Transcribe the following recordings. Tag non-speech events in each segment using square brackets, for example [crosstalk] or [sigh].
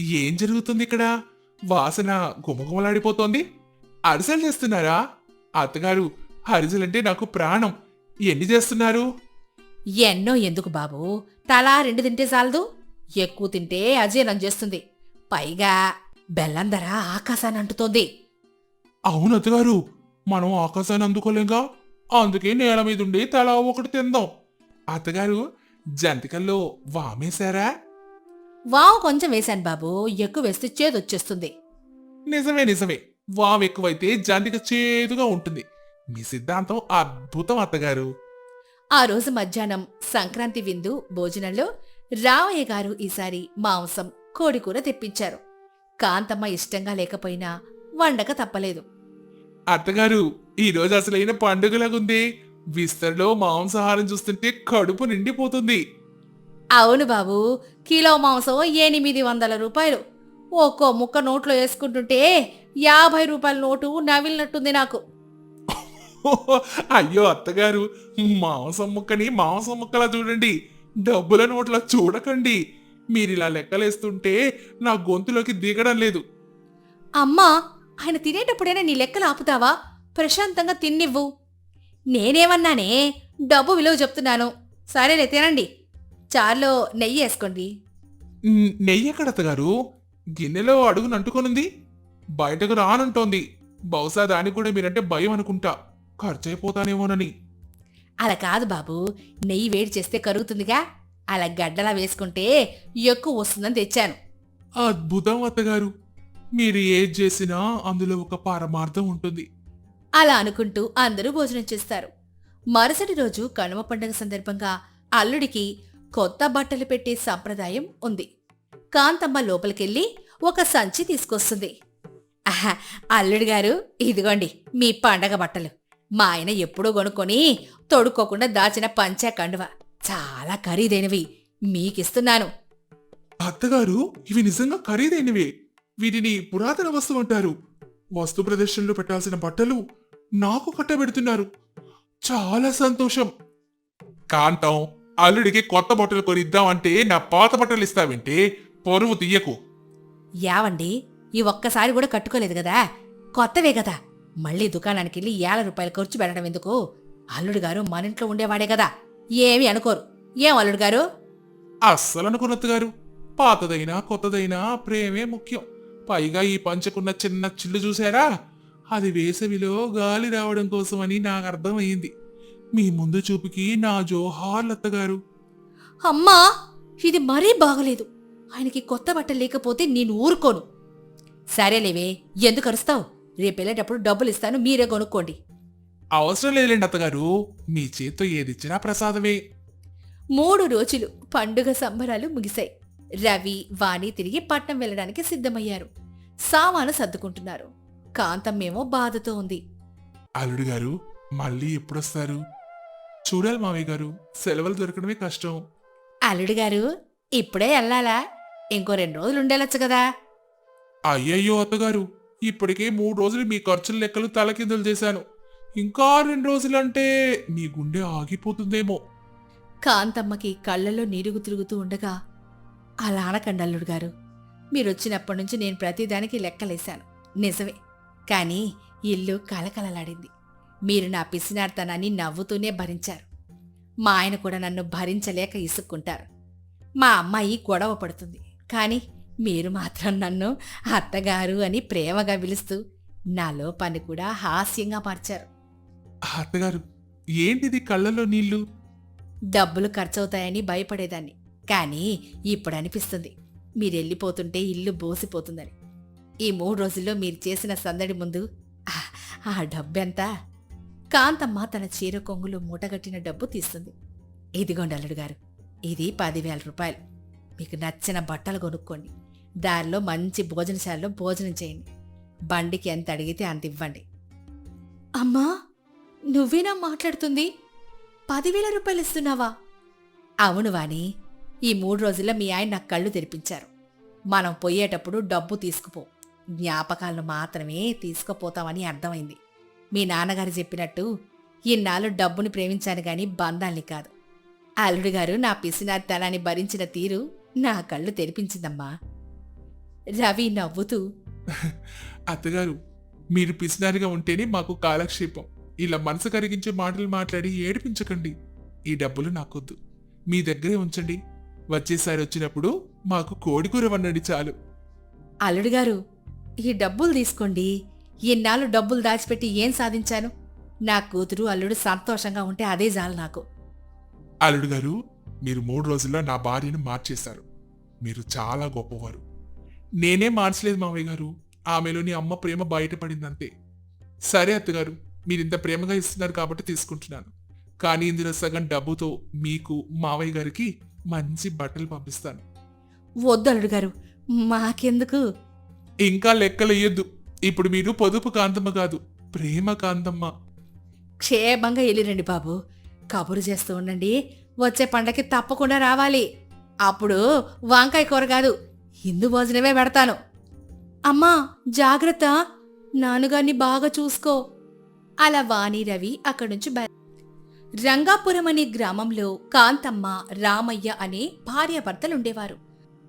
ఏం జరుగుతుంది ఇక్కడ? వాసన గుమగుమలాడిపోతోంది. అరిసెలు చేస్తున్నారా? అత్తగారు అరిసెలంటే నాకు ప్రాణం. ఎన్ని చేస్తున్నారు? ఎన్నో ఎందుకు బాబు? తలా రెండు తింటే చాలదు. ఎక్కువ తింటే అజీర్ణం చేస్తుంది. పైగా బెల్లం ధర ఆకాశాన్ని అంటుతోంది. అవును అత్తగారు మనం ఆకాశాన్ని అందుకోలేంగా? అందుకే నేల మీద ఉండి తలా ఒకటి తిందాం. అత్తగారు జంతికల్లో వామేశారా? వావు కొంచెం వేశాను బాబు. ఎక్కువ వేస్తే చేదొచ్చేస్తుంది నిజమే నిజమే. వామ్ ఎక్కువైతే జంతిక చేదుగా ఉంటుంది. మీ సిద్ధాంతం అద్భుతం అత్తగారు. ఆ రోజు మధ్యాహ్నం సంక్రాంతి విందు భోజనంలో రామయ్య గారు ఈసారి మాంసం కోడికూర తెప్పించారు. కాంతమ్మ ఇష్టంగా లేకపోయినా వండక తప్పలేదు. అత్తగారు ఈ రోజు అసలైన పండుగలాగుంది. విస్తరలో మాంసాహారం చూస్తుంటే కడుపు నిండిపోతుంది. అవును బాబు కిలో మాంసం ఎనిమిది వందల రూపాయలు. ఒక్కో ముక్క నోట్లో వేసుకుంటుంటే యాభై రూపాయల నోటు నవిలినట్టుంది నాకు. అయ్యో అత్తగారు మాంసం ముక్కని మాంసం ముక్కలా చూడండి. డబ్బుల నోట్ల చూడకండి. మీరిలా లెక్కలేస్తుంటే నా గొంతులోకి దిగడం లేదు. అమ్మా ఆయన తినేటప్పుడైనా నీ లెక్కలు ఆపుతావా? ప్రశాంతంగా తిన్నివ్వు. నేనేమన్నానే డబ్బు విలువ చెప్తున్నాను. సరేలే తినండి. చారులో నెయ్యి వేసుకోండి. నెయ్యి ఎక్కడ అత్తగారు గిన్నెలో అడుగును అంటుకొనుంది. బయటకు రానంటోంది. బహుశా దానికి కూడా మీరంటే భయం అనుకుంటా. ఖర్చయిపోతానేమోనని అలా కాదు బాబు. నెయ్యి వేడి చేస్తే కరుగుతుందిగా. అలా గడ్డలా వేసుకుంటే ఎక్కువ వస్తుందని తెచ్చాను. అద్భుతం అత్తగారు మీరు ఏది చేసినా అందులో ఒక పారమార్థం ఉంటుంది. అలా అనుకుంటూ అందరూ భోజనం చేస్తారు. మరుసటి రోజు కనుమ పండుగ సందర్భంగా అల్లుడికి కొత్త బట్టలు పెట్టే సంప్రదాయం ఉంది. కాంతమ్మ లోపలికెళ్ళి ఒక సంచి తీసుకొస్తుంది. ఆహా, అల్లుడు గారు ఇదిగోండి మీ పండగ బట్టలు. మా ఆయన ఎప్పుడూ కొనుక్కొని తొడుక్కోకుండా దాచిన పంచా కండువ. చాలా ఖరీదైనవి. మీకిస్తున్నాను. అత్తగారు ఇవి నిజంగా ఖరీదైనవే. వీటిని పురాతన వస్తువు అంటారు. వస్తు ప్రదర్శనలో పెట్టాల్సిన బట్టలు నాకు కట్టబెడుతున్నారు. చాలా సంతోషం. కాంతం అల్లుడికి కొత్త బట్టలు కొనిద్దామంటే నా పాత బట్టలు ఇస్తావంటే? పరువు తీయకు. యావండి ఈ ఒక్కసారి కూడా కట్టుకోలేదు కదా? కొత్తవే కదా. మళ్ళీ దుకాణానికి వెళ్ళి ఏళ్ళ రూపాయలు ఖర్చు పెట్టడం ఎందుకు? అల్లుడు గారు మన ఇంట్లో ఉండేవాడే కదా. ఏమీ అనుకోరు. ఏం అల్లుడు గారు? అస్సలు అనుకున్నత్తు గారు. పాతదైనా కొత్తదైనా ప్రేమే ముఖ్యం. పైగా ఈ పంచకున్న చిన్న చిల్లు చూసారా అది వేసవిలో గాలి రావడం కోసమని నాకు అర్థమైంది మీ ముందు చూపుకి నా జోహార్లు అత్తగారు అమ్మా ఇది మరీ బాగలేదు. ఆయనకి కొత్త బట్టలు లేకపోతే నేను ఊరుకోను. సరేలేవే ఎందుకు అరుస్తావు? రేపు వెళ్ళేటప్పుడు డబ్బులు ఇస్తాను మీరే కొనుక్కోండి. అవసరం లేదులేండి అత్తగారు మీ చేత్తో ఏదిచ్చినా ప్రసాదమే. మూడు రోజులు పండుగ సంబరాలు ముగిశాయి. రవి వాణి తిరిగి పట్నం వెళ్ళడానికి సిద్ధమయ్యారు. సామాను సర్దుకుంటున్నారు. కాంతమ్మేమో బాధతో ఉంది. అల్లుడు గారు మళ్ళీ ఎప్పుడొస్తారు? చూడాలి మావయ్య గారు. సెలవులు దొరకడమే కష్టం. అల్లుడు గారు ఇప్పుడే వెళ్ళాలా? ఇంకో రెండు రోజులు ఉండేలొచ్చు కదా. అయ్యయ్యో అత్తగారు ఇప్పటికే మూడు రోజులు మీ ఖర్చుల లెక్కలు తలకిందులు చేశాను. ఇంకా రెండు రోజులంటే మీ గుండె ఆగిపోతుందేమో. కాంతమ్మకి కళ్ళలో నీరుగు తిరుగుతూ ఉండగా అలా అనకండి అల్లుడు గారు. మీరొచ్చినప్పటి నుంచి నేను ప్రతిదానికి లెక్కలేశాను. నిజమే. కానీ ఇల్లు కలకలలాడింది మీరు నా పిసినార్తనాన్ని నవ్వుతూనే భరించారు. మా ఆయన కూడా నన్ను భరించలేక ఇసుక్కుంటారు. మా అమ్మాయి గొడవ పడుతుంది. కానీ మీరు మాత్రం నన్ను అత్తగారు అని ప్రేమగా పిలుస్తూ నా లోపాన్ని కూడా హాస్యంగా మార్చారు. అత్తగారు ఏంటిది కళ్ళలో నీళ్ళు డబ్బులు ఖర్చవుతాయని భయపడేదాన్ని. కానీ ఇప్పుడు అనిపిస్తుంది మీరెళ్ళిపోతుంటే ఇల్లు బోసిపోతుందని. ఈ మూడు రోజుల్లో మీరు చేసిన సందడి ముందు ఆ డబ్బెంత? కాంతమ్మ తన చీర కొంగులో మూటగట్టిన డబ్బు తీస్తుంది. ఇదిగోండి అల్లుడు గారు ఇది పదివేల రూపాయలు. మీకు నచ్చిన బట్టలు కొనుక్కోండి. దారిలో మంచి భోజనశాలలో భోజనం చేయండి. బండికి ఎంత అడిగితే అంత ఇవ్వండి. అమ్మా నువ్వేనా మాట్లాడుతుంది? పదివేల రూపాయలు ఇస్తున్నావా? అవును వాణి ఈ మూడు రోజుల్లో మీ ఆయన నాకు కళ్ళు తెరిపించారు. మనం పోయేటప్పుడు డబ్బు తీసుకుపో. జ్ఞాపకాలను మాత్రమే తీసుకుపోతామని అర్థమైంది. మీ నాన్నగారు చెప్పినట్టు ఇన్నాళ్ళు డబ్బుని ప్రేమించాను గాని బంధాల్ని కాదు. అల్లుడు గారు నా పిసినారితనాన్ని భరించిన తీరు నా కళ్ళు తెరిపించిందమ్మా. రవి నవ్వుతూ [laughs] అత్తగారు మీరు పిసినారిగా ఉంటేనే మాకు కాలక్షేపం. ఇలా మనసు కరిగించే మాటలు మాట్లాడి ఏడిపించకండి. ఈ డబ్బులు నాకొద్దు. మీ దగ్గరే ఉంచండి. వచ్చేసారి వచ్చినప్పుడు మాకు కోడికూర వండండి చాలు. అల్లుడు గారు ఈ డబ్బులు తీసుకోండి. ఇన్నాళ్ళు డబ్బులు దాచిపెట్టి ఏం సాధించాను? నా కూతురు అల్లుడు సంతోషంగా ఉంటే అదే చాలు నాకు. అల్లుడు గారు మీరు మూడు రోజుల్లో నా భార్యను మార్చేశారు. మీరు చాలా గొప్పవారు. నేనే మార్చలేదు మావయ్య గారు. ఆమెలోని అమ్మ ప్రేమ బయటపడిందంతే. సరే అత్తగారు మీరు ఇంత ప్రేమగా ఇస్తున్నారు కాబట్టి తీసుకుంటున్నాను. కానీ ఇందులో సగం డబ్బుతో మీకు మావయ్య గారికి మంచి బట్టలు పంపిస్తాను. వద్దు అల్లుడు గారు మాకెందుకు? ఇంకా లెక్కలు వేయొద్దు ఇప్పుడు మీరు పొదుపు కాంతమ్మ కాదు ప్రేమ కాంతమ్మ. క్షేమంగా వెళ్ళిరండి బాబు. కబురు చేస్తూ ఉండండి. వచ్చే పండకి తప్పకుండా రావాలి. అప్పుడు వంకాయ కూర కాదు హిందూ భోజనమే పెడతాను. అమ్మా జాగ్రత్త. నాన్నగారిని బాగా చూసుకో. అలా వాణి రవి అక్కడి నుంచి రంగాపురం అనే గ్రామంలో కాంతమ్మ రామయ్య అనే భార్యాభర్తలుండేవారు.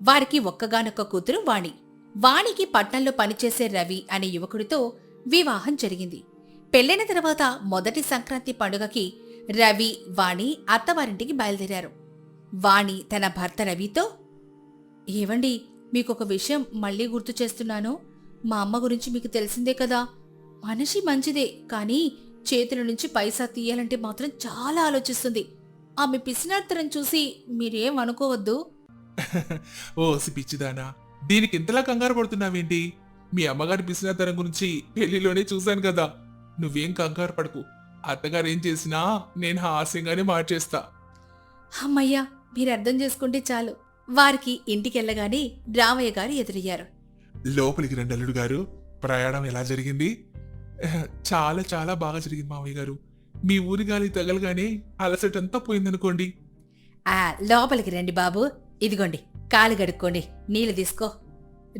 వారికి ఒక్కగానొక్క కూతురు వాణి. వాణికి పట్నంలో పనిచేసే రవి అనే యువకుడితో వివాహం జరిగింది. పెళ్ళైన తర్వాత మొదటి సంక్రాంతి పండుగకి రవి వాణి అత్తవారింటికి బయలుదేరారు. వాణి తన భర్త రవితో ఏవండి మీకొక విషయం మళ్ళీ గుర్తు చేస్తున్నాను. మా అమ్మ గురించి మీకు తెలిసిందే కదా. మనిషి మంచిదే కానీ చేతుల నుంచి పైసా తీయాలంటే మాత్రం చాలా ఆలోచిస్తుంది. ఆమె పిసినార్తరం చూసి మీరేం అనుకోవద్దు? [laughs] ఓ పిచ్చిదానా. దీనికి ఇంతలా కంగారు పడుతున్నావేంటి? మీ అమ్మగారి పిసినతనం గురించి పెళ్ళిలోనే చూశాను కదా. నువ్వేం కంగారు పడకు. అత్తగారు ఏం చేసినా నేను హాస్యంగానే మార్చేస్తా. అమ్మయ్యా మీరు అర్థం చేసుకుంటే చాలు. వారికి ఇంటికెళ్ళగానే రామయ్య గారు ఎదురయ్యారు. లోపలికి రండి అల్లుడు గారు. ప్రయాణం ఎలా జరిగింది? చాలా చాలా బాగా జరిగింది మావయ్య గారు. మీ ఊరి గాలి తగలగానే అలసటంతా పోయిందనుకోండి. ఆ లోపలికి రండి బాబు. ఇదిగోండి. కాలు గడుక్కోండి నీళ్ళు తీసుకో.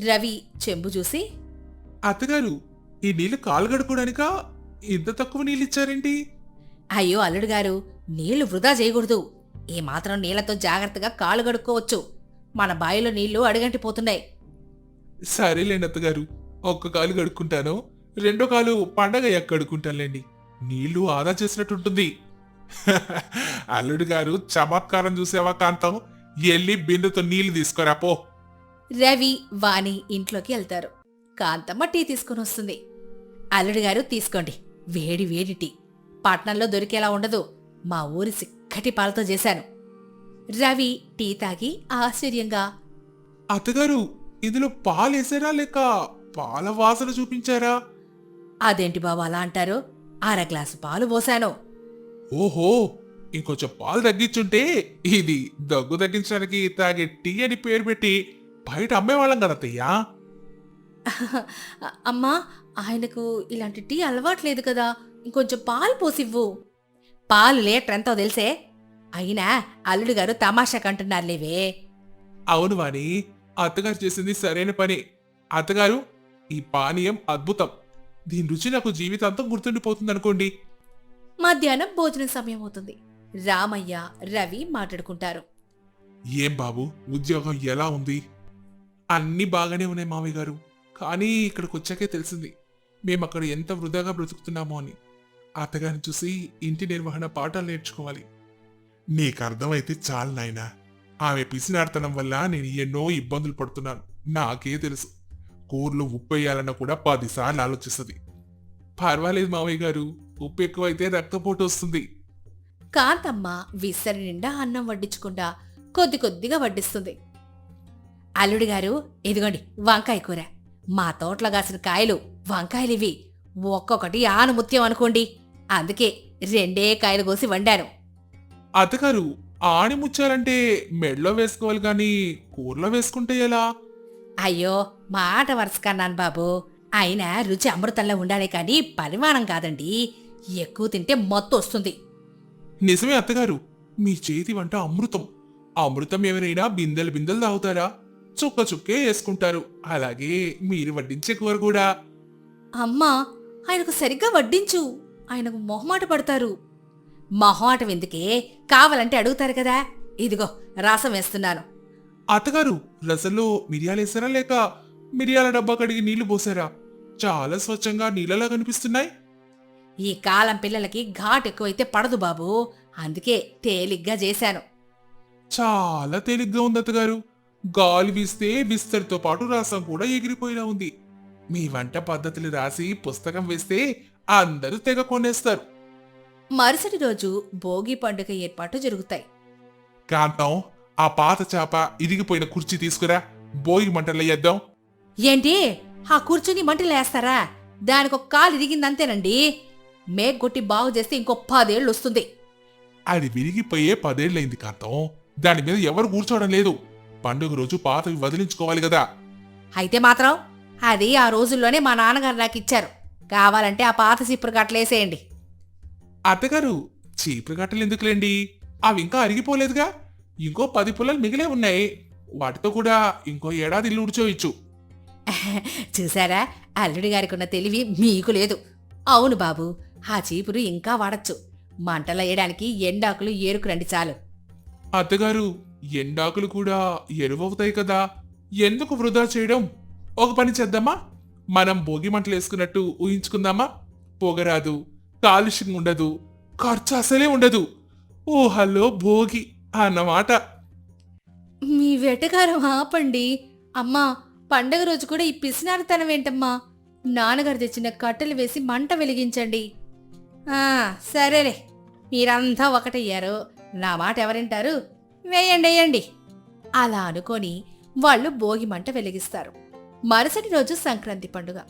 రవి చెంబు చూసి అత్తగారు ఈ నీళ్ళు కాలు గడుకోవడానికా ఇంత తక్కువ నీళ్ళు ఇచ్చారేంటి అయ్యో అల్లుడు గారు నీళ్ళు వృధా చేయకూడదు. ఈ మాత్రం నీళ్ళతో జాగ్రత్తగా కాలు గడుక్కోవచ్చు మన బావిలో నీళ్ళు అడుగంటిపోతున్నాయి. సరేలేండి అత్తగారు ఒక్క కాలు కడుక్కుంటాను రెండో కాలు పండగ ఎక్క కడుక్కుంటానులేండి. నీళ్ళు ఆదా చేసినట్టుంటుంది. [laughs] అల్లుడు గారు చమత్కారం చూసావా కాంతం? ఎల్లి బిందెతో నీళ్ళు తీసుకురా పో. రవి వాణి ఇంట్లోకి వెళ్తారు. కాంతమ్మ టీ తీసుకుని వస్తుంది. అల్లుడు గారు తీసుకోండి. వేడి వేడి టీ. పట్నంలో దొరికేలా ఉండదు. మా ఊరి సిక్కటి పాలతో చేశాను. రవి టీ తాగి ఆశ్చర్యంగా అత్తగారు ఇందులో పాలు వేసారా లేక పాల వాసన చూపించారా? అదేంటి బాబు అలా అంటారు? అర గ్లాసు పాలు పోశాను ఓహో! ఇంకొంచెం పాలు తగ్గించుంటే ఇది దగ్గు తగ్గించడానికి తాగే టీ అని పేరు పెట్టి బయట అమ్మేవాళ్ళం కదా అత్తయ్యా? [laughs] అమ్మా ఆయనకు ఇలాంటి టీ అలవాట్లేదు కదా. ఇంకొంచెం పాలు పోసివ్వు. పాలు లీటర్ ఎంతో తెలిసే? అయినా అల్లుడు గారు తమాషా కంటున్నారులేవే. అవును వాణి అత్తగారు చేసింది సరైన పని. అత్తగారు ఈ పానీయం అద్భుతం. దీని రుచి నాకు జీవితాంతం గుర్తుండిపోతుంది అనుకోండి మధ్యాహ్నం భోజనం సమయం అవుతుంది. రామయ్య రవి మాట్లాడుకుంటారు. ఏం బాబు ఉద్యోగం ఎలా ఉంది? అన్నీ బాగానే ఉన్నాయి మావయ్య గారు కానీ ఇక్కడికి వచ్చాకే తెలిసింది. మేము అక్కడ ఎంత వృధాగా బ్రతుకుతున్నామో అని. అత్తగారిని చూసి ఇంటి నిర్వహణ పాఠాలు నేర్చుకోవాలి. నీకు అర్థమైతే చాలు నాయనా. ఆమె పిసినాడతనం వల్ల నేను ఎన్నో ఇబ్బందులు పడుతున్నాను. నాకే తెలుసు. కూరలు ఉప్పు వేయాలన్నా కూడా పదిసార్లు ఆలోచిస్తుంది. పర్వాలేదు మావయ్య గారు ఉప్పు ఎక్కువైతే రక్తపోటు వస్తుంది. కాంతమ్మ విస్తరి నిండా అన్నం వడ్డించకుండా కొద్ది కొద్దిగా వడ్డిస్తుంది. అల్లుడు గారు ఇదిగోండి వంకాయ కూర. మా తోటలో కాసిన కాయలు వంకాయలివి. ఒక్కొక్కటి ఆనుముత్యం అనుకోండి. అందుకే రెండే కాయలు కోసి వండాను. అత్తగారు ఆణిముచ్చాలంటే మెడలో వేసుకోవాలి గాని కూరలో వేసుకుంటే ఎలా? అయ్యో మాట వరుసకన్నాను బాబు. అయినా రుచి అమృతంలో ఉండాలి కానీ పరిమాణం కాదండి. ఎక్కువ తింటే మత్తు వస్తుంది. నిజమే అత్తగారు. మీ చేతి వంట అమృతం. అమృతం ఎవరైనా బిందెలు బిందెలు తాగుతారా? చుక్క చుక్కే వేసుకుంటారు. అలాగే మీరు వడ్డించే కూర కూడా. అమ్మా ఆయనకు సరిగ్గా వడ్డించు. ఆయనకు మొహమాట పడతారు. మొహమాటం ఎందుకే? కావాలంటే అడుగుతారు కదా. ఇదిగో రసం వేస్తున్నాను. అత్తగారు రసంలో మిరియాలు వేసారా లేక మిరియాల డబ్బా కడిగి నీళ్ళు పోసారా? చాలా స్వచ్ఛంగా నీళ్ళలా కనిపిస్తున్నాయి ఈ కాలం పిల్లలకి ఘాట్ ఎక్కువైతే పడదు బాబు. అందుకే తేలిగ్గా చేశాను. చాలా తేలిగ్గా ఉంది అత్తగారు. గాలి వీస్తే విస్తరితో పాటు రసం కూడా ఎగిరిపోయేలా ఉంది. మీ వంట పద్ధతులు రాసి పుస్తకం వేస్తే అందరూ తెగ కొనేస్తారు. మరుసటి రోజు భోగి పండుగ ఏర్పాటు జరుగుతాయి. కాంతం ఆ పాత చేప ఇరిగిపోయిన కుర్చీ తీసుకురా. బోయి మంటలు వేద్దాం. ఏంటి? ఆ కూర్చుని మంటలేస్తారా దానికి ఒక కాలు ఇరిగిందంతేనండి. మేగ్గొట్టి బాగు చేస్తే ఇంకో పదేళ్ళు వస్తుంది. అది విరిగిపోయే పదేళ్ళైంది కాంతం. దాని మీద ఎవరు కూర్చోవడం లేదు. పండుగ రోజు పాతవి వదిలించుకోవాలి కదా. అయితే మాత్రం అది ఆ రోజుల్లోనే మా నాన్నగారు నాకు ఇచ్చారు. కావాలంటే ఆ పాత సిప్పుడు కట్టలేసేయండి అత్తగారు చీపురు గట్టలు ఎందుకులేండి? అవి ఇంకా అరిగిపోలేదుగా. ఇంకో పది పుల్లలు మిగిలే ఉన్నాయి. వాటితో కూడా ఇంకో ఏడాది ఇల్లు ఉడిచోయచ్చు [laughs] చూసారా? అల్లుడి గారికి ఉన్న తెలివి మీకు లేదు. అవును బాబు. ఆ చీపురు ఇంకా వాడచ్చు. మంటలు వేయడానికి ఎండాకులు ఏరుకు రండి చాలు. అత్తగారు ఎండాకులు కూడా ఎరువవుతాయి కదా. ఎందుకు వృధా చేయడం? ఒక పని చేద్దామా? మనం భోగి మంటలు వేసుకున్నట్టు ఊహించుకుందామా? పొగరాదు కాలుష్యం ఉండదు ఖర్చు అసలే ఉండదు. ఊహల్లో భోగి అన్నమాట. మీ వెటకారం ఆపండి. అమ్మా పండగ రోజు కూడా ఈ పిసినారితనం ఏంటమ్మా? నాన్నగారు తెచ్చిన కట్టెలు వేసి మంట వెలిగించండి. సరేలే. మీరంతా ఒకటయ్యారు. నా మాట ఎవరింటారు? వేయండి వేయండి. అలా అనుకొని వాళ్ళు భోగి మంట వెలిగిస్తారు. మరుసటి రోజు సంక్రాంతి పండుగ.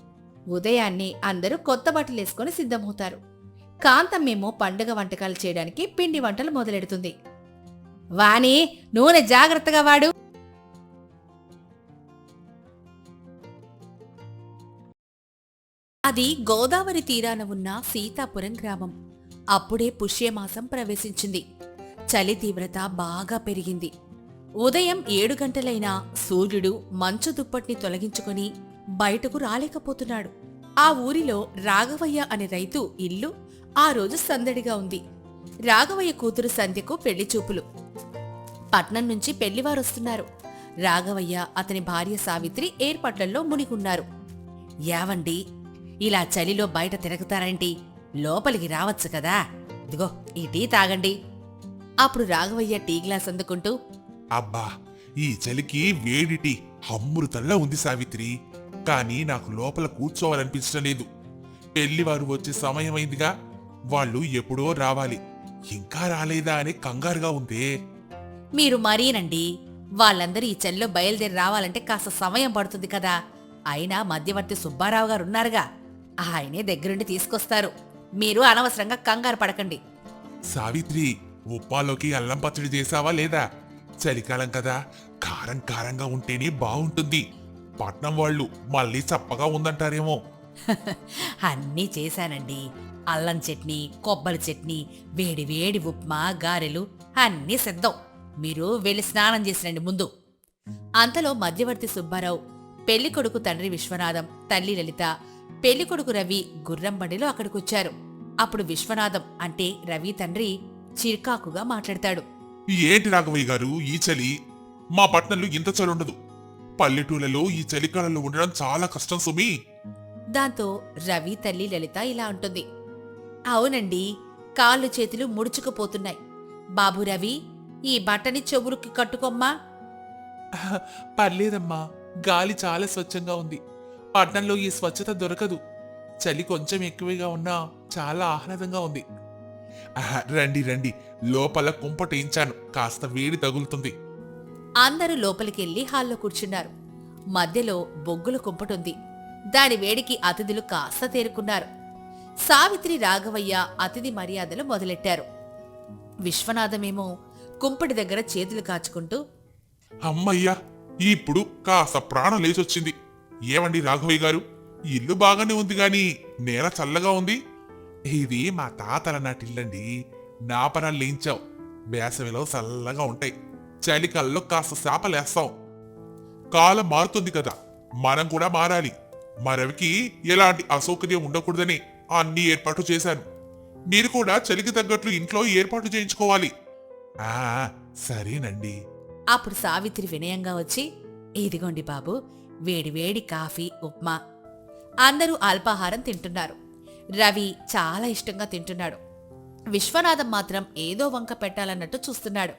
ఉదయాన్నే అందరూ కొత్త బట్టలు వేసుకొని సిద్ధమవుతారు. కాంతమ్మేమో పండుగ వంటకాలు చేయడానికి పిండి వంటలు మొదలెడుతుంది. వాణి నూనె జాగ్రత్తగా వాడు. అది గోదావరి తీరాన ఉన్న సీతాపురం గ్రామం. అప్పుడే పుష్యమాసం ప్రవేశించింది. చలి తీవ్రత బాగా పెరిగింది. ఉదయం ఏడు గంటలైనా సూర్యుడు మంచు దుప్పట్ని తొలగించుకొని బయటకు రాలేకపోతున్నాడు. ఆ ఊరిలో రాఘవయ్య అనే రైతు ఇల్లు ఆ రోజు సందడిగా ఉంది. రాఘవయ్య కూతురు సంధ్యకు పెళ్ళి చూపులు. పట్నం నుంచి పెళ్ళివారొస్తున్నారు రాఘవయ్య అతని భార్య సావిత్రి ఏర్పాట్లలో మునిగున్నారు. యావండి ఇలా చలిలో బయట తిరుగుతారేంటి. లోపలికి రావచ్చు కదా. ఇదిగో ఈ టీ తాగండి. అప్పుడు రాఘవయ్య టీ గ్లాస్ అందుకుంటూ అబ్బా ఈ చలికి వేడిటి అమృతంలా ఉంది సావిత్రి. కానీ నాకు లోపల కూర్చోవాలనిపించడం లేదు. పెళ్ళివారు వచ్చే సమయమైందిగా వాళ్ళు ఎప్పుడో రావాలి. ఇంకా రాలేదా అని కంగారుగా ఉందే. మీరు మరీనండి. వాళ్ళందరూ ఈ చలిలో బయలుదేరి రావాలంటే కాస్త సమయం పడుతుంది కదా. అయినా మధ్యవర్తి సుబ్బారావు గారు ఉన్నారుగా. ఆయనే దగ్గరుండి తీసుకొస్తారు. మీరు అనవసరంగా కంగారు పడకండి. సావిత్రి ఉప్పాలోకి అల్లం పచ్చడి చేసావా లేదా? చలికాలం కదా కారం కారంగా ఉంటేనే బాగుంటుంది పట్నం వాళ్ళు మళ్ళీ చప్పగా ఉందంటారేమో. [laughs] అన్నీ చేశానండి. అల్లం చట్నీ కొబ్బరి చట్నీ వేడి వేడి ఉప్మా గారెలు అన్నీ సిద్ధం. మీరు వెళ్ళి స్నానం చేసినండి ముందు. అంతలో మధ్యవర్తి సుబ్బారావు పెళ్ళి కొడుకు తండ్రి విశ్వనాథం తల్లి లలిత పెళ్ళి కొడుకు రవి గుర్రం బండిలో అక్కడికొచ్చారు. అప్పుడు విశ్వనాథం అంటే రవి తండ్రి చిర్కాకుగా మాట్లాడతాడు. ఏంటి రాఘవయ్య గారు ఈ చలి? మా పట్నంలో ఇంత చలి ఉండదు. పల్లెటూళ్ళలో ఈ చలికాలంలో ఉండడం చాలా కష్టం సుమి. దాంతో రవి తల్లి లలిత ఇలా అంటుంది. అవునండి కాళ్ళు చేతులు ముడుచుకుపోతున్నాయి. బాబు రవి ఈ బట్టని చెవులుకి కట్టుకోమ్మా. పర్లేదమ్మా గాలి చాలా స్వచ్ఛంగా ఉంది. పట్నంలో ఈ స్వచ్ఛత దొరకదు. చలి కొంచెం ఎక్కువగా ఉన్నా చాలా ఆహ్లాదంగా ఉంది. రండి రండి. లోపల కుంపటేయించాను కాస్త వేడి తగులుతుంది. అందరూ లోపలికెళ్ళి హాల్లో కూర్చున్నారు. మధ్యలో బొగ్గుల కుంపటుంది. దాని వేడికి అతిథులు కాస్త తేరుకున్నారు. సావిత్రి రాఘవయ్య అతిథి మర్యాదలు మొదలెట్టారు. విశ్వనాథమేమో కుంపటి దగ్గర చేతులు కాచుకుంటూ అమ్మయ్యా ఇప్పుడు కాస్త ప్రాణం లేచొచ్చింది. ఏమండి రాఘవయ్య గారు? ఇల్లు బాగానే ఉంది గాని నేల చల్లగా ఉంది. ఇది మా తాతల నాటిల్లండి. నాపరాలు లేంచావు వేసవిలో చల్లగా ఉంటాయి. చలికాల్లో కాస్త శాపలేస్తాం కాలం మారుతుంది కదా. మనం కూడా మారాలి. మరవికి ఎలాంటి అసౌకర్యం ఉండకూడదని అన్ని ఏర్పాటు చేశాను. మీరు కూడా చలికి తగ్గట్లు ఇంట్లో ఏర్పాటు చేయించుకోవాలి. ఆ సరేనండి. అప్పుడు సావిత్రి వినయంగా వచ్చి ఇదిగోండి బాబు వేడివేడి కాఫీ ఉప్మా. అందరూ అల్పాహారం తింటున్నారు. రవి చాలా ఇష్టంగా తింటున్నాడు. విశ్వనాథం మాత్రం ఏదో వంక పెట్టాలన్నట్టు చూస్తున్నాడు.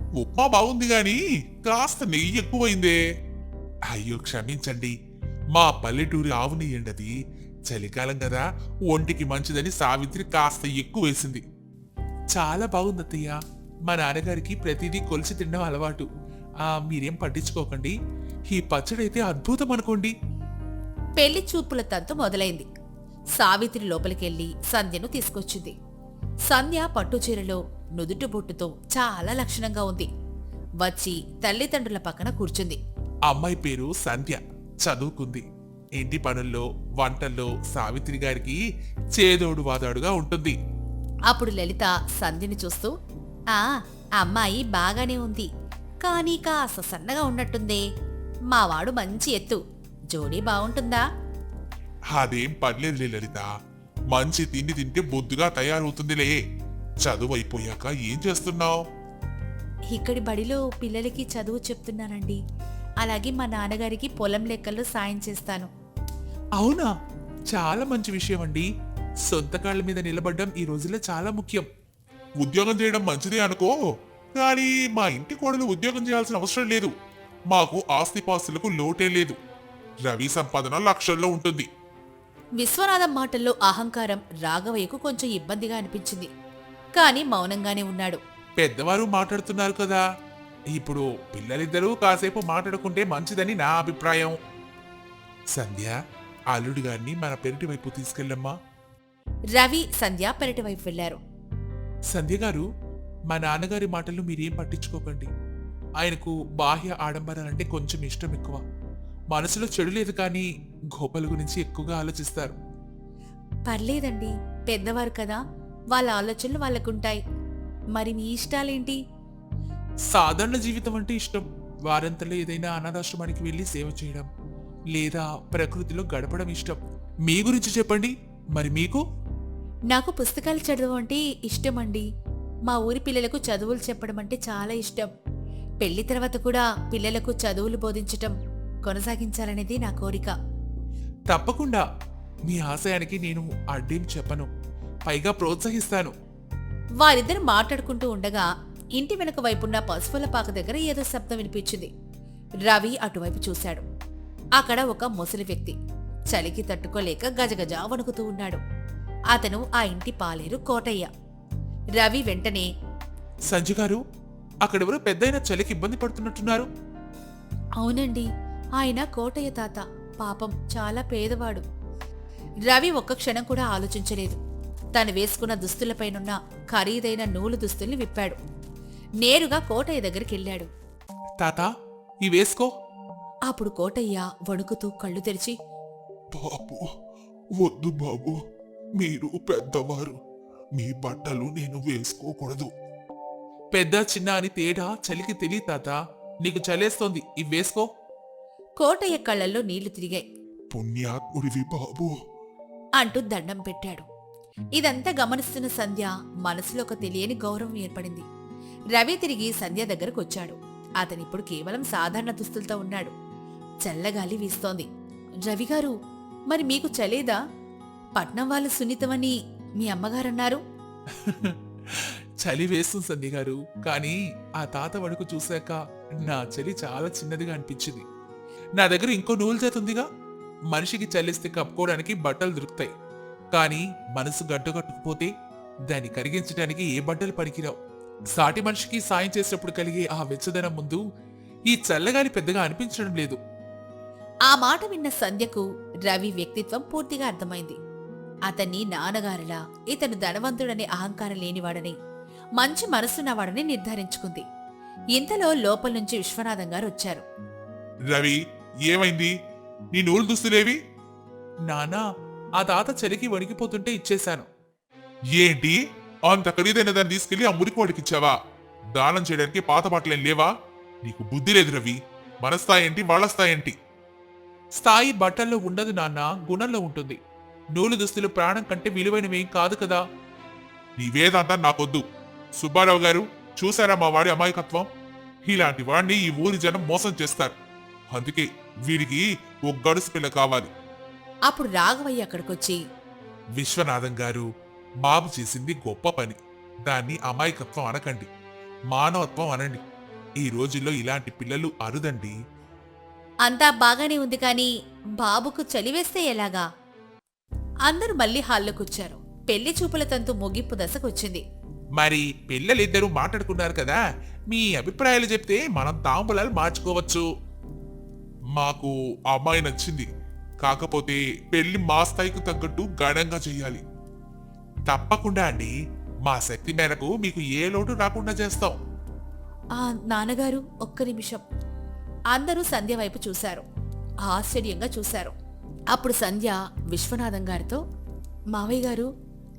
ఉప్మా బాగుంది గాని కాస్త నెయ్యి ఎక్కువైందే. అయ్యో క్షమించండి. మా పల్లెటూరి ఆవు నెయ్యండది. చలికాలం కదా ఒంటికి మంచిదని సావిత్రి కాస్త ఎక్కువ వేసింది. చాలా బాగుంది అత్తయ్య మా నాన్నగారికి ప్రతిదీ కొలిసి తినడం అలవాటు. మీరేం పట్టించుకోకండి. ఈ పచ్చడి అయితే అద్భుతం అనుకోండి. పెళ్ళి చూపుల తంతు మొదలైంది. సావిత్రి లోపలికెళ్ళి సంధ్యను తీసుకొచ్చింది. సంధ్య పట్టుచీరలో నుదుటి బొట్టుతో చాలా లక్షణంగా ఉంది. వచ్చి తల్లిదండ్రుల పక్కన కూర్చుంది. అమ్మాయి పేరు సంధ్య. చదువుకుంది. ఇంటి పనుల్లో వంటల్లో సావిత్రి గారికి చేదోడు వాదాడుగా ఉంటుంది. అప్పుడు లలిత సంధ్యని చూస్తూ ఆ అమ్మాయి బాగానే ఉంది. కానీ కాస్త సన్నగా ఉన్నట్టుందే. మావాడు మంచి ఎత్తు. జోడీ బావుంటుందా అదేం పర్లేదులే లలిత. మంచి తిండి తింటే బొద్దుగా తయారవుతుందిలే. చదువు అయిపోయాక ఏం చేస్తున్నావు? ఇక్కడి బడిలో పిల్లలకి చదువు చెప్తున్నానండి. అలాగే మా నాన్నగారికి పొలం లెక్కల్లో సాయం చేస్తాను. అవునా? చాలా మంచి విషయం అండి సొంత కాళ్ళ మీద నిలబడడం ఈ రోజుల్లో చాలా ముఖ్యం. ఉద్యోగం చేయడం మంచిదే అనుకో. కానీ మా ఇంటి కోడలు ఉద్యోగం చేయాల్సిన అవసరం లేదు. మాకు ఆస్తిపాస్తులకు లోటే లేదు. రవి సంపాదన లక్షల్లో ఉంటుంది. విశ్వనాథం మాటల్లో అహంకారం రాఘవయ్యకు కొంచెం ఇబ్బందిగా అనిపించింది. కానీ మౌనంగానే ఉన్నాడు. పెద్దవారు మాట్లాడుతున్నారు కదా. ఇప్పుడు పిల్లలిద్దరూ కాసేపు మాట్లాడుకుంటే మంచిదని నా అభిప్రాయం. సంధ్య అల్లుడి గారిని మన పెరటి వైపు తీసుకెళ్ళమ్మా. రవి సంధ్య పెరటి వైపు వెళ్ళారు సంధ్య గారు మా నాన్నగారి మాటలు మీరేం పట్టించుకోకండి. ఆయనకు బాహ్య ఆడంబరాలంటే కొంచెం ఇష్టం ఎక్కువ. మనసులో చెడు లేదు కానీ గోపల గురించి ఎక్కువగా ఆలోచిస్తారు. పర్లేదండి పెద్దవారు కదా వాళ్ళ ఆలోచనలు వాళ్ళకుంటాయి. మరి మీ ఇష్టాలేంటి? సాధారణ జీవితం అంటే ఇష్టం. వారంతలో ఏదైనా అనాథాశ్రమానికి వెళ్ళి సేవ చేయడం లేదా ప్రకృతిలో గడపడం ఇష్టం. మీ గురించి చెప్పండి. మరి మీకు? నాకు పుస్తకాలు చదవడం అంటే ఇష్టం అండి మా ఊరి పిల్లలకు చదువులు చెప్పడం అంటే చాలా ఇష్టం. పెళ్ళి తర్వాత కూడా పిల్లలకు చదువులు బోధించటం కొనసాగించాలనేది నా కోరిక. తప్పకుండా. మీ ఆశయానికి నేను అడ్డేం చెప్పను. పైగా ప్రోత్సహిస్తాను. వారిద్దరు మాట్లాడుకుంటూ ఉండగా ఇంటి వెనుక వైపున్న పశువుల పాక దగ్గర ఏదో శబ్దం వినిపించింది. రవి అటువైపు చూశాడు. అక్కడ ఒక ముసలి వ్యక్తి చలికి తట్టుకోలేక గజగజ వణుకుతూ ఉన్నాడు. అతను ఆ ఇంటి పాలేరు కోటయ్య. రవి వెంటనే సంజయ్ గారు అక్కడెవరో పెద్దయిన చలికి ఇబ్బంది పడుతున్నట్టున్నారు. అవునండి ఆయన కోటయ్య తాత పాపం చాలా పేదవాడు. రవి ఒక్క క్షణం కూడా ఆలోచించలేదు. తను వేసుకున్న దుస్తులపైనున్న ఖరీదైన నూలు దుస్తుల్ని విప్పాడు. నేరుగా కోటయ్య దగ్గరికి వెళ్ళాడు. తాత ఈ వేసుకో. అప్పుడు కోటయ్య వణుకుతూ కళ్ళు తెరిచి బాబు వద్దు బాబు మీరు పెద్దవారు. మీ బట్టలు నేను వేసుకోకూడదు. పెద్ద చిన్న అని తేడా చలికి తెలియ తాత. నీకు చలేస్తోంది ఇవి వేసుకో. కోటయ్య కళ్ళల్లో నీళ్ళు తిరిగాయి. పుణ్యాత్ముడివి బాబు. అంటూ దండం పెట్టాడు. ఇదంతా గమనిస్తున్న సంధ్య మనసులో ఒక తెలియని గౌరవం ఏర్పడింది. రవి తిరిగి సంధ్య దగ్గరకు వచ్చాడు. అతనిప్పుడు కేవలం సాధారణ దుస్తులతో ఉన్నాడు. చల్లగాలి వీస్తోంది. రవి గారు మరి మీకు చలేదా? పట్నం వాళ్ళు సున్నితమని మీ అమ్మగారన్నారు? చలి వేస్తుంది సంధ్య గారు. కానీ ఆ తాత వడుకు చూశాక నా చలి చాలా చిన్నదిగా అనిపించింది. నా దగ్గర ఇంకో నూలు చేతి ఉందిగా. మనిషికి చలిస్తే కప్పుకోవడానికి బట్టలు దొరుకుతాయి. కానీ మనసు గడ్డగట్టుకుపోతే దాన్ని కరిగించడానికి ఏ బట్టలు పనికిరావు. సాటి మనిషికి సాయం చేసినప్పుడు కలిగే ఆ వెచ్చదనం ముందు ఈ చల్లగాలి పెద్దగా అనిపించడం లేదు. ఆ మాట విన్న సంధ్యకు రవి వ్యక్తిత్వం పూర్తిగా అర్థమైంది. అతన్ని నాన్నగారిలా ఇతను ధనవంతుడనే అహంకారం లేనివాడని మంచి మనసున్నవాడని నిర్ధారించుకుంది. ఇంతలో లోపల నుంచి విశ్వనాథం గారు వచ్చారు. రవి ఏమైంది? నీ నూలు దుస్తులేవి? నానా ఆ తాత చలికి వణికిపోతుంటే ఇచ్చేశాను. ఏంటి? అంత ఖరీదైన దాన్ని తీసుకెళ్ళి ఆ మురికోడికి ఇచ్చావా? దానం చేయడానికి పాత బట్టలేం లేవా? నీకు బుద్ధి లేదు రవి. మన స్థాయి ఏంటి వాళ్ళ స్థాయి ఏంటి? స్థాయి బట్టల్లో ఉండదు నాన్న గుణంలో ఉంటుంది. నూలు దుస్తులు ప్రాణం కంటే విలువైనవేం కాదు కదా? నీ వేదాంతం నాకొద్దు. సుబ్బారావు గారు చూసారా మా వాడి అమాయకత్వం? ఇలాంటి వాడిని ఈ ఊరి జనం మోసం చేస్తారు. అందుకే వీడికి ఒక గడుసు పిల్ల కావాలి. అప్పుడు రాఘవయ్య అక్కడికొచ్చి విశ్వనాథం గారు బాబు చేసింది గొప్ప పని. దాన్ని అమాయకత్వం అనకండి. మానవత్వం అనండి. ఈ రోజుల్లో ఇలాంటి పిల్లలు అరుదండి. అంతా బాగానే ఉంది కానీ బాబుకు చలివేస్తే ఎలాగా? అందరూ మళ్ళీ హాల్లోకొచ్చారు. పెళ్ళి చూపుల తంతు ముగింపు దశకొచ్చింది. మరి పిల్లలిద్దరూ మాట్లాడుకున్నారు కదా? మీ అభిప్రాయాలు చెప్తే మనం తాంబూలాలు మార్చుకోవచ్చు. మాకు అమ్మాయి నచ్చింది. కాకపోతే పెళ్ళి మా స్థాయికి తగ్గట్టు ఘనంగా చెయ్యాలి తప్పకుండా అండి. మా శక్తి మేరకు మీకు ఏ లోటు రాకుండా చేస్తాం. ఆ నాన్నగారు ఒక్క నిమిషం. అందరూ సంధ్య వైపు చూశారు. ఆశ్చర్యంగా చూశారు. అప్పుడు సంధ్య విశ్వనాథం గారితో మావయ్య గారు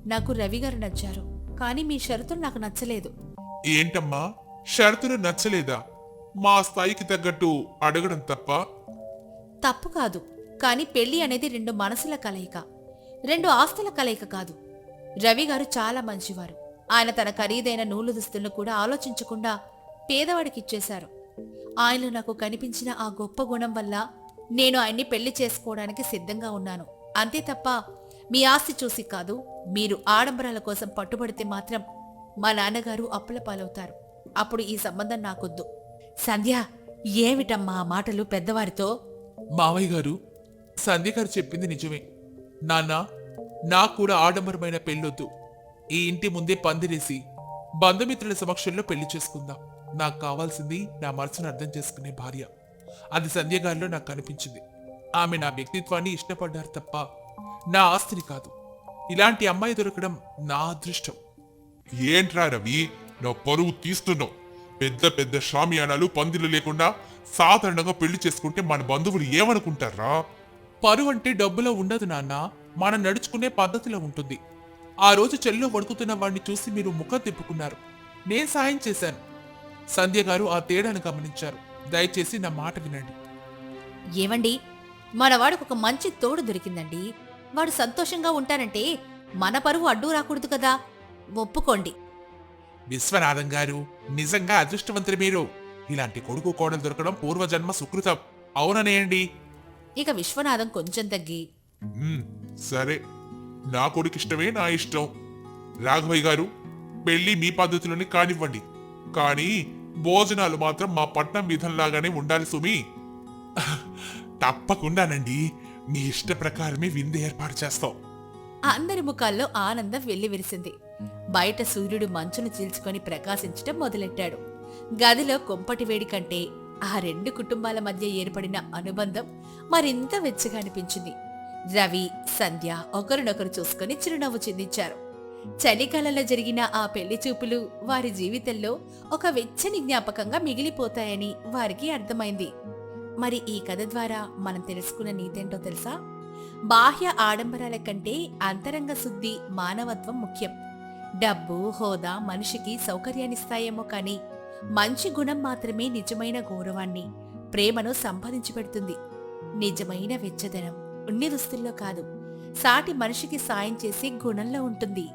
నాకు రవి గారు నచ్చారు కానీ మీ షరతులు నాకు నచ్చలేదు. ఏంటమ్మా? షరతులు నచ్చలేదా? మా స్థాయికి తగ్గట్టు అడగడం తప్ప? తప్పు కాదు కానీ పెళ్ళి అనేది రెండు మనసుల కలయిక రెండు ఆస్తుల కలయిక కాదు. రవి గారు చాలా మంచివారు. ఆయన తన ఖరీదైన నూలు దుస్తులను కూడా ఆలోచించకుండా పేదవాడికి ఇచ్చేశారు. ఆయనలో నాకు కనిపించిన ఆ గొప్ప గుణం వల్ల నేను ఆయన్ని పెళ్ళి చేసుకోవడానికి సిద్ధంగా ఉన్నాను. అంతే తప్ప మీ ఆస్తి చూసి కాదు మీరు ఆడంబరాల కోసం పట్టుబడితే మాత్రం మా నాన్నగారు అప్పుల పాలవుతారు. అప్పుడు ఈ సంబంధం నాకొద్దు. సంధ్య ఏమిటమ్మా ఆ మాటలు పెద్దవారితో? మావయ్య గారు సంధ్య గారు చెప్పింది నిజమే. నాన్న నాకు కూడా ఆడంబరమైన పెళ్ళొద్దు. ఈ ఇంటి ముందే పందిరేసి బంధుమిత్రుల సమక్షంలో పెళ్ళి చేసుకుందాం. నాకు కావాల్సింది నా మనసును అర్థం చేసుకునే భార్య. అది సంధ్య గారిలో నాకు కనిపించింది ఆమె నా వ్యక్తిత్వాన్ని ఇష్టపడ్డారు తప్ప నా ఆస్తిని కాదు. ఇలాంటి అమ్మాయి దొరకడం నా అదృష్టం. ఏంట్రా రవి? నా పరువు తీస్తున్నావు. పెద్ద పెద్ద షామియానాలు పందిలు లేకుండా సాధారణంగా పెళ్ళి చేసుకుంటే మన బంధువులు ఏమనుకుంటారా? పరువు అంటే డబ్బులో ఉండదు నాన్న. మనం నడుచుకునే పద్ధతిలో ఉంటుంది. ఆ రోజు చెల్లో వణుకుతున్న వాడిని చూసి మీరు ముఖం తిప్పుకున్నారు. నేను సాయం చేశాను. సంధ్య గారు ఆ తేడాను గమనించారు. దయచేసి నా మాట వినండి. ఏవండి? మనవాడికి ఒక మంచి తోడు దొరికిందండి. వాడు సంతోషంగా ఉంటానంటే మన పరువు అడ్డు రాకూడదు కదా? ఒప్పుకోండి. విశ్వనాథం గారు నిజంగా అదృష్టవంతులు మీరు. ఇలాంటి కొడుకు కోడలు దొరకడం పూర్వజన్మ సుకృతం. అవుననేయండి. ఇక విశ్వనాథం కొంచెం తగ్గి. మ్మ్, సరే. నా కొడుకు ఇష్టమే నా ఇష్టం. రాఘవయ్య గారు పెళ్ళి మీ పద్ధతిలోనే కానివ్వండి. కానీ భోజనాలు మాత్రం మా పట్నం విధంలాగానే ఉండాలి సుమి. తప్పకుండానండి. మీ ఇష్ట ప్రకారమే విందు ఏర్పాటు చేస్తాం. అందరి ముఖాల్లో ఆనందం వెళ్ళివిరిసింది బయట సూర్యుడు మంచును చీల్చుకొని ప్రకాశించటం మొదలెట్టాడు. గదిలో కొంపటి వేడి కంటే ఆ రెండు కుటుంబాల మధ్య ఏర్పడిన అనుబంధం మరింత వెచ్చగా అనిపించింది. రవి సంధ్య ఒకరినొకరు చూసుకుని చిరునవ్వు చిందించారు. చలికాలంలో జరిగిన ఆ పెళ్ళి చూపులు వారి జీవితంలో ఒక వెచ్చని జ్ఞాపకంగా మిగిలిపోతాయని వారికి అర్థమైంది. మరి ఈ కథ ద్వారా మనం తెలుసుకున్న నీతేంటో తెలుసా? బాహ్య ఆడంబరాల కంటే అంతరంగ శుద్ధి మానవత్వం ముఖ్యం. డబ్బు హోదా మనిషికి సౌకర్యాన్నిస్తాయేమో కానీ మంచి గుణం మాత్రమే నిజమైన గౌరవాన్ని ప్రేమను సంపాదించి పెడుతుంది. నిజమైన వెచ్చదనం ఉన్ని దుస్తుల్లో కాదు సాటి మనిషికి సాయం చేసే గుణంలో ఉంటుంది.